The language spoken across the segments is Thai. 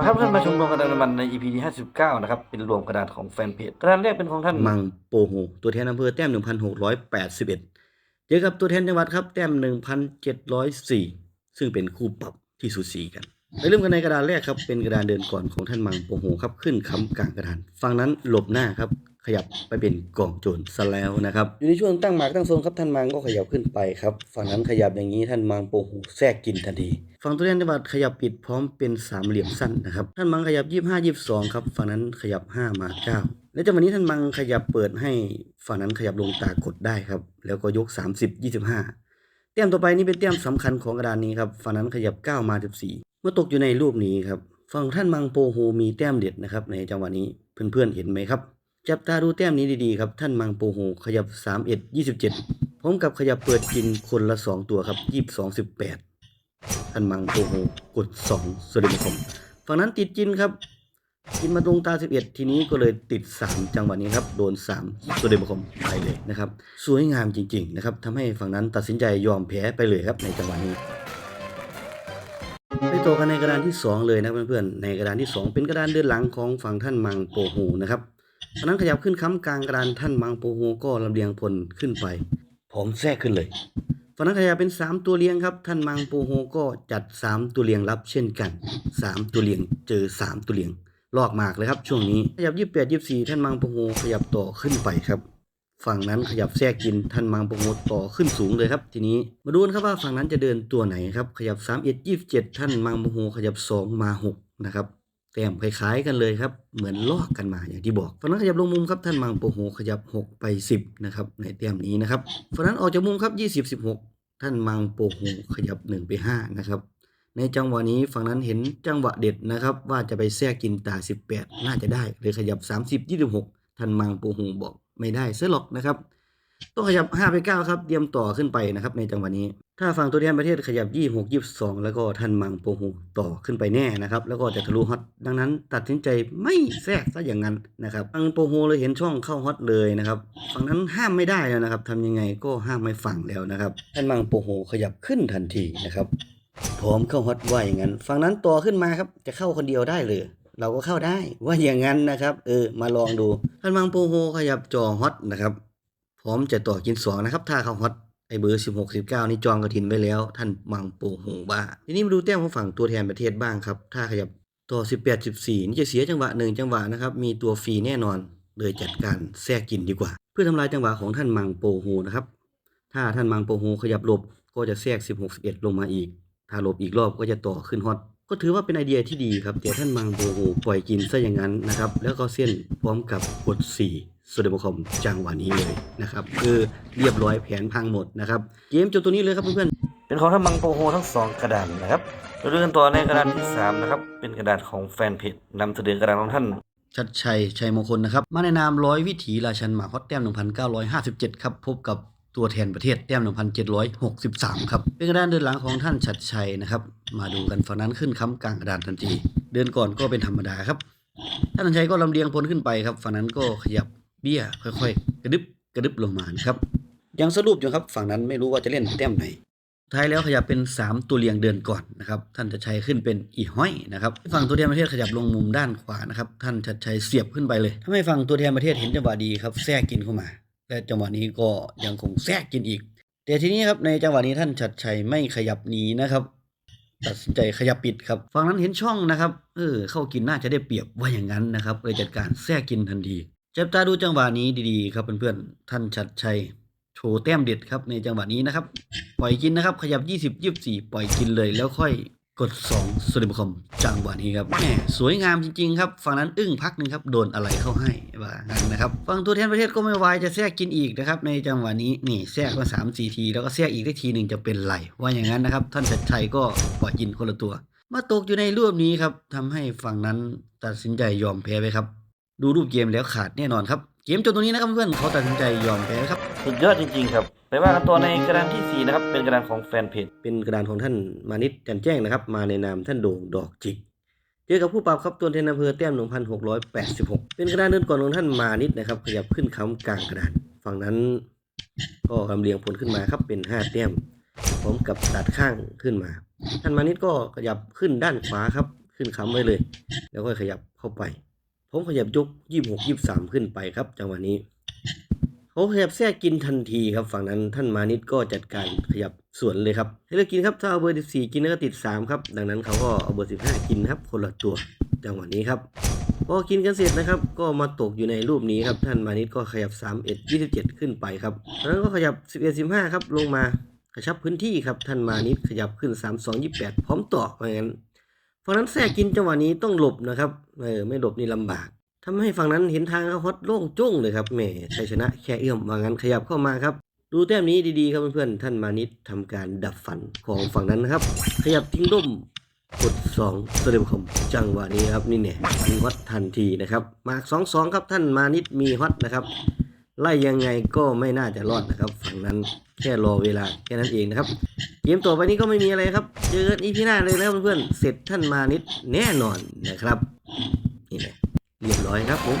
มาครับท่านมาชมรวมกระดานน้ำมันใน EP ที่59 นะครับ เป็นรวมกระดานของแฟนเพจกระดานแรกเป็นของท่านมังโปโฮตัวแทนอำเภอแต้ม 1,681 เจอกับตัวแทนจังหวัดครับ แต้ม 1,704 ซึ่งเป็นคู่ปรับที่สูสีกันไปเริ่มกันในกระดานแรกครับ เป็นกระดานเดินก่อนของท่านมังโปโฮครับ ขึ้นค้ำกลางกระดาน ฝั่งนั้นหลบหน้าครับ ขยับไปเป็นกองโจรซะแล้วนะครับ อยู่ในช่วงตั้งหมากตั้งโซนครับท่านมังก็ขยับขึ้นไปครับ ฝั่งนั้นขยับอย่างนี้ท่านมังโปโฮแทรกกินทันทีฝั่งตัวแทนจังหวัดขยับปิดพร้อมเป็นสามเหลี่ยมสั้นนะครับท่านมังขยับยี่ห้ายี่สองครับฝั่งนั้นขยับห้ามาเก้าและจังหวะนี้ท่านมังขยับเปิดให้ฝั่งนั้นขยับลงตากดได้ครับ แล้วก็ยก 30 25แต้มต่อไปนี่เป็นแต้มสำคัญของกระดานนี้ครับฝั่งนั้นขยับ 9 มา 14 เมื่อตกอยู่ในรูปนี้ครับฝั่งท่านมังโปโฮมีแต้มเด็ดนะครับในจังหวะนี้เพื่อนๆเห็นไหมครับ จับตาดูแต้มนี้ดีๆครับ ท่านมังโปโฮขยับ 31 27พร้อมกับขยับเปิดกินคนละ 2 ตัวครับ 22 18 ท่านมังโปโฮกด 2สวัสดีครับฝั่งนั้นติดจินครับกินมาตรงตา 11 ทีนี้ก็เลยติด 3 จังหวะนี้ครับ โดน 3 ตัวเดมคมไปเลยนะครับ สวยงามจริง ๆ นะครับทำให้ฝั่งนั้นตัดสินใจยอมแพ้ไปเลยครับในจังหวะนี้ไปต่อกันในกระดานที่ 2 เลยนะเพื่อนๆในกระดานที่ 2 เป็นกระดานเดินหลังของฝั่งท่านมังโปโฮนะครับ ฝั่งนั้นขยับขึ้นค้ำกลางกระดานท่านมังโปโฮก็ลำเลียงพลขึ้นไปพร้อมแทรกขึ้นเลยฝั่งนั้นขยับเป็น 3 ตัวเลี้ยงครับ ท่านมังโปโฮก็จัด 3 ตัวเลี้ยงรับเช่นกัน 3 ตัวเลี้ยงเจอ 3 ตัวเลี้ยงลอกมากเลยครับช่วงนี้ขยับ28 24ท่านมังโปโฮขยับต่อขึ้นไปครับฝั่งนั้นขยับแทรกกินท่านมังโปโฮต่อขึ้นสูงเลยครับ ทีนี้มาดูกันครับว่าฝั่งนั้นจะเดินตัวไหนครับ ขยับ31 27 ท่านมังโปโฮขยับ 2 มา 6 นะครับ แต้มคล้ายๆกันเลยครับ เหมือนลอกกันมาอย่างที่บอกฝั่งนั้นขยับลงมุมครับท่านมังโปโฮขยับ 6 ไป 10นะครับในแต้มนี้นะครับฝั่งนั้นออกจากมุมครับ 20 16 ท่านมังโปโฮขยับ 1 ไป5นะครับในจังหวะนี้ฝั่งนั้นเห็นจังหวะเด็ดนะครับ ว่าจะไปแทรกกินตา 18 น่าจะได้เลยขยับ 30 26 ท่านมังโปูหูบอกไม่ได้เสียหรอกนะครับ ต้องขยับ5ไป9ครับ เตรียมต่อขึ้นไปนะครับ ในจังหวะนี้ ถ้าฝั่งตัวแทนประเทศขยับ 26 22 แล้วก็ท่านมังโปูหูต่อขึ้นไปแน่นะครับ แล้วก็จะทะลุฮอต ดังนั้นตัดสินใจไม่แทรกซะอย่างนั้นนะครับมังปูหูเลยเห็นช่องเข้าฮอตเลยนะครับ ฝั่งนั้นห้ามไม่ได้แล้วนะครับทำยังไงก็ห้ามไม่ฝั่งแล้วนะครับ ท่านมังโปูหูขยับขึ้นทันทีนะครับ พร้อมเข้าฮอตไว่าอย่างนั้น ฝั่งนั้นต่อขึ้นมาครับ จะเข้าคนเดียวได้เลยเราก็เข้าได้ว่าอย่างนั้นนะครับ เออ มาลองดูท่านมังโปโฮขยับจอฮอตนะครับ พร้อมจะต่อกินสองนะครับ ถ้าเขาฮอตไอเบอร์สิบหกสิบเก้านี่จองกระถินไว้แล้ว ท่านมังโปโฮบ้า ทีนี้มาดูแต้มของฝั่งตัวแทนประเทศบ้างครับ ถ้าขยับต่อสิบแปดสิบสี่นี่จะเสียจังหวะหนึ่งจังหวะนะครับ มีตัวฟรีแน่นอน เลยจัดการแทรกกินดีกว่า เพื่อทำลายจังหวะของท่านมังโปโฮนะครับ ถ้าท่านมังโปโฮขยับหลบก็จะแทรกสิบหกสิบเอ็ดลงมาอีก ถ้าหลบอีกรอบก็จะต่อขึ้นฮอต ก็ถือว่าเป็นไอเดียที่ดีครับแต่ท่านมังโบโฮปล่อยกินซะอย่างนั้นนะครับ แล้วก็เส้นพร้อมกับกด4โซเดโมคอมจังหวะนี้เลยนะครับ คือเรียบร้อยแผนพังหมดนะครับ เกมจบตัวนี้เลยครับเพื่อนเป็นของท่านมังโปโฮทั้ง 2 กระดานนะครับเราดูกันต่อในกระดานที่ 3 นะครับ เป็นกระดานของแฟนเพจนำเสนอกระดานของท่านๆชัดชัยชัยมงคลนะครับ มาในนามร้อยวิถีราชันหมาฮอตแต้ม 1957 ครับ พบกับ ตัวแทนประเทศแต้ม 1763 ครับ เป็นกระดานเดินหลังของท่านชัดชัยนะครับ มาดูกันฝั่งนั้นขึ้นค้ำกลางกระดานทันที เดินก่อนก็เป็นธรรมดาครับ ท่านชัดชัยก็ลำเลียงพลขึ้นไปครับฝั่งนั้นก็ขยับเบี้ยค่อยๆ กระดึบกระดึบลงมานะครับ ยังสรุปอยู่ครับ ฝั่งนั้นไม่รู้ว่าจะเล่นแต้มไหนท้ายแล้วขยับเป็น 3 ตัวเรียงเดินก่อนนะครับท่านชัดชัยขึ้นเป็นอีห้อยนะครับฝั่งตัวแทนประเทศขยับลงมุมด้านขวานะครับท่านชัดชัยเสียบขึ้นไปเลยถ้าไม่ฝั่งตัวแทนประเทศเห็นจังหวะดีครับแทรกกินเข้ามา และจังหวะนี้ก็ยังคงแทรกกินอีก แต่ทีนี้ครับในจังหวะนี้ท่านชัดชัยไม่ขยับหนีนะครับ ตัดสินใจขยับปิดครับฝั่งนั้นเห็นช่องนะครับเออเข้ากินน่าจะได้เปรียบว่าอย่างนั้นนะครับเลยจัดการแทรกกินทันทีจับตาดูจังหวะนี้ดีๆครับเพื่อนๆท่านชัดชัยโชว์แต้มเด็ดครับในจังหวะนี้นะครับ ปล่อยกินนะครับ ขยับ 20 24 ปล่อยกินเลยแล้วค่อย กด2สวัสดีคอมจังหวะนี้ครับแหมสวยงามจริง ๆ ครับฝั่งนั้นอึ้งพักหนึ่งครับโดนอะไรเข้าให้ว่างั้นนะครับฝั่งตัวแทนประเทศก็ไม่วายจะแทรกกินอีกนะครับในจังหวะนี้นี่แทรกมา3 4ทีแล้วก็แทรกอีกได้ทีหนึ่งจะเป็นไรว่าอย่างนั้นนะครับท่านชัดชัยก็ปล่อยกินคนละตัว มาตกอยู่ในรูปนี้ครับทำให้ฝั่งนั้นตัดสินใจยอมแพ้ไปครับ ดูรูปเกมแล้วขาดแน่นอนครับเกมจบตรงนี้นะครับเพื่อนเขาตัดสินใจยอมแพ้ครับสุดยอดจริงๆครับ ไปว่ากันต่อในกระดานที่ 4 นะครับ เป็นกระดานของแฟนเพจ เป็นกระดานของท่านมานิตจันแจ้งนะครับ มาในนามท่านโด่งดอกจิก เจอกับผู้ปรับครับตัวเทนอำเภอแต้ม 1,686 เป็นกระดานเดินก่อนของท่านมานิตนะครับ ขยับขึ้นค้ำกลางกระดาน ฝั่งนั้น ก็ลำเลียงผลขึ้นมาครับเป็น 5 แต้ม พร้อมกับตัดข้างขึ้นมา ท่านมานิตก็ขยับขึ้นด้านขวาครับ ขึ้นค้ำไว้เลย แล้วก็ขยับเข้าไป ผมขยับยกยี่หกยี่สามขึ้นไปครับ จังหวะนี้ เขาขยับแทรกกินทันทีครับฝั่งนั้นท่านมานิดก็จัดการขยับสวนเลยครับให้เลือกกินครับถ้าเอาเบอร์ 14 กินแล้วก็ติด 3 ครับ ดังนั้นเขาก็เอาเบอร์ 15 กินครับคนละตัวจังหวะนี้ครับพอกินกันเสร็จนะครับ ก็มาตกอยู่ในรูปนี้ครับ ท่านมานิดก็ขยับ 3 1 27 ขึ้นไปครับจากนั้นก็ขยับ 11 15 ครับลงมากระชับพื้นที่ครับท่านมานิดขยับขึ้น 3 2 28 พร้อมต่อเพราะงั้นฝั่งนั้นแทรกกินจังหวะนี้ต้องหลบนะครับเออไม่หลบนี่ลำบาก ทำให้ฝั่งนั้นเห็นทางเขาฮอตโล่งจุ้งเลยครับแหมชัยชนะแค่เอื้อมว่างั้นขยับเข้ามาครับ ดูแต้มนี้ดีๆครับเพื่อนๆท่านมานิดทำการดับฝันของฝั่งนั้นนะครับ ขยับทิ้งร่มกด2สเต็มคอมจังหวะนี้ครับนี่เนี่ยมีฮอตทันทีนะครับมาร์ก2 2ครับท่านมานิดมีฮอตนะครับไล่ยังไงก็ไม่น่าจะรอดนะครับฝั่งนั้นแค่รอเวลาแค่นั้นเองนะครับเกมต่อไปนี้ก็ไม่มีอะไรครับ เจอกันอีพีหน้าเลยนะเพื่อนๆเสร็จท่านมานิดแน่นอนนะครับ เรียบร้อยครับผม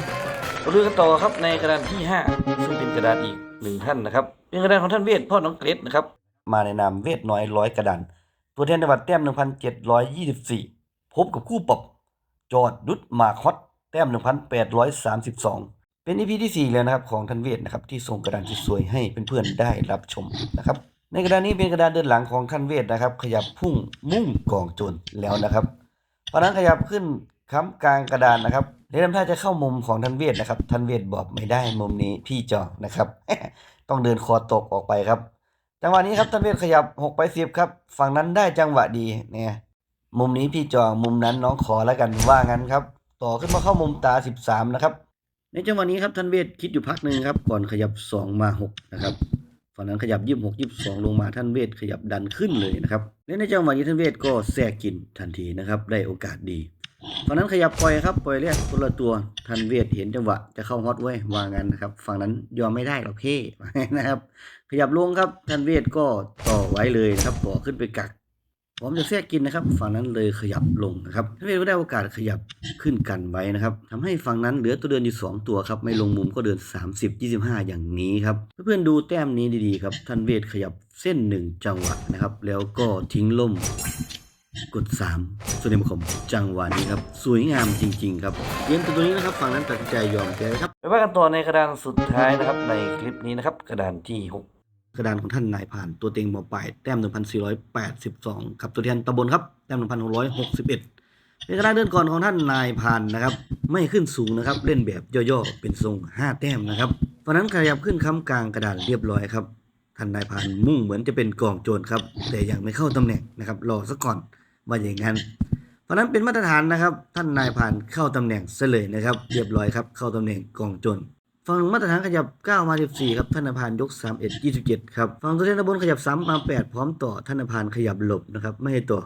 มาดูกันต่อครับในกระดานที่ 5 ซึ่งเป็นกระดานอีกหนึ่งท่านนะครับเป็นกระดานของท่านเวทพ่อน้องเกรดนะครับ มาในนามเวทน้อยร้อยกระดาน ตัวแทนจังหวัดแต้ม 1,724 พบกับคู่ปรับจอดดุดมาคอตแต้ม 1,832 เป็น EP ที่ 4 แล้วนะครับของท่านเวทนะครับที่ส่งกระดานที่สวยให้เพื่อนๆได้รับชมนะครับในกระดานนี้เป็นกระดานเดินหลังของท่านเวทนะครับ ขยับพุ่งมุ่งกองโจรแล้วนะครับเพราะนั้นขยับขึ้นค้ำกลางกระดานนะครับ เดี๋ยวทำท่าจะเข้ามุมของท่านเวทนะครับท่านเวทบอกไม่ได้มุมนี้พี่จองนะครับ ต้องเดินคอตกออกไปครับ จังหวะนี้ครับท่านเวทขยับ6ไป10ครับ ฝั่งนั้นได้จังหวะดีเนี่ยมุมนี้พี่จองมุมนั้นน้องขอแล้วกันว่างั้นครับ ต่อขึ้นมาเข้ามุมตา 13 นะครับ ในจังหวะนี้ครับท่านเวทคิดอยู่พักหนึ่งครับ ก่อนขยับ 2 มา 6 นะครับฝั่งนั้นขยับ26 22ลงมาท่านเวทขยับดันขึ้นเลยนะครับและในจังหวะนี้ท่านเวทก็แทรกกินทันทีนะครับ ได้โอกาสดี ฝั่งนั้นขยับปล่อยครับปล่อยเรียกคนละตัวท่านเวทเห็นจังหวะจะเข้าฮอตไว้วางกันนะครับฝั่งนั้นยอมไม่ได้หรอกเพ่นะครับ ขยับลงครับท่านเวทก็ต่อไว้เลยนะครับต่อขึ้นไปกักพร้อมจะแทรกกินนะครับ ฝั่งนั้นเลยขยับลงนะครับท่านเวทก็ได้โอกาสขยับขึ้นกันไว้นะครับทำให้ฝั่งนั้นเหลือตัวเดินอยู่ 2 ตัวครับไม่ลงมุมก็เดิน 30 25 อย่างนี้ครับเพื่อนๆดูแต้มนี้ดีๆครับท่านเวทขยับเส้นหนึ่งจังหวะนะครับแล้วก็ทิ้งล่ม กด3ส่วนในคมจังหวะนี้ครับ สวยงามจริง ๆ ครับเกมตัวนี้นะครับฝั่งนั้นตัดสินใจยอมแพ้ครับไปว่ากันต่อในกระดานสุดท้ายนะครับ ในคลิปนี้นะครับกระดานที่ 6 กระดานของท่านนายผ่านตัวเต็งหมอปลายแต้ม 1,482ครับตัวแทนตำบลครับแต้ม 1,661เป็นกระดานเดินก่อนของท่านนายผ่านนะครับ ไม่ขึ้นสูงนะครับ เล่นแบบย่อๆเป็นทรง 5 แต้มนะครับตอนนั้นขยับขึ้นค้ำกลางกระดานเรียบร้อยครับท่านนายผ่านมุ่งเหมือนจะเป็นกองโจรครับ แต่ยังไม่เข้าตำแหน่งนะครับรอซะก่อน ว่าอย่างนั้น เพราะนั้นเป็นมาตรฐานนะครับ ท่านนายผ่านเข้าตำแหน่งเสลยนะครับ เรียบร้อยครับ เข้าตำแหน่งกองจรฝั่งมาตรฐานขยับ 9 มา 14 ครับธนพานยก 31 27 ครับฝั่งตัวเทนตะบนขยับ 3 มา 8 พร้อมต่อธนพานขยับหลบนะครับ ไม่ให้ต่อ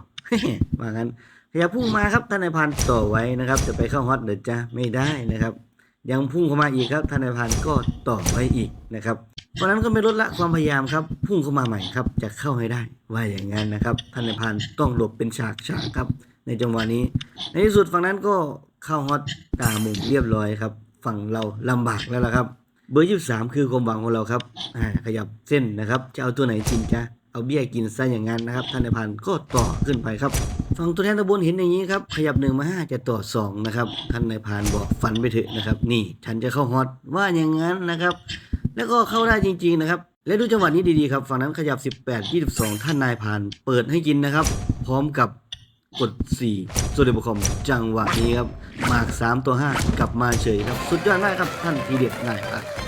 ว่างั้น ขยับพุ่งมาครับธนพานต่อไว้นะครับ จะไปเข้าฮอตเดี๋ยวจะไม่ได้นะครับ ยังพุ่งเข้ามาอีกครับธนาพานก็ต่อไว้อีกนะครับ เพราะนั้นก็ไม่ลดละความพยายามครับพุ่งเข้ามาใหม่ครับจะเข้าให้ได้ว่าอย่างนั้นนะครับธนในพานต้องหลบเป็นฉากฉากครับ ในจังหวะนี้ ในที่สุดฝั่งนั้นก็เข้าฮอตตามุมเรียบร้อยครับ ฝั่งเราลำบากแล้วล่ะครับ เบอร์ยี่สามคือความหวังของเราครับขยับเส้นนะครับ จะเอาตัวไหนกินจ้ะเอาเบี้ยกินซะอย่างนั้นนะครับท่านในพันก็ต่อขึ้นไปครับฝั่งตัวแทนตะบนเห็นอย่างนี้ครับขยับหนึ่งมาห้าจะต่อสองนะครับท่านในพานบอกฟันไปเถอะนะครับ นี่ฉันจะเข้าฮอตว่าอย่างนั้นนะครับ แล้วก็เข้าได้จริง ๆ นะครับ และดูจังหวะนี้ดีๆครับฝั่งนั้นขยับ 18 22 ท่านนายผ่าน เปิดให้กินนะครับ พร้อมกับกด4ส่วนเดบคอมจังหวะนี้ครับหมาก 3 ตัว 5 กลับมาเฉยครับ สุดยอดมากครับท่านทีเด็ดนายครับ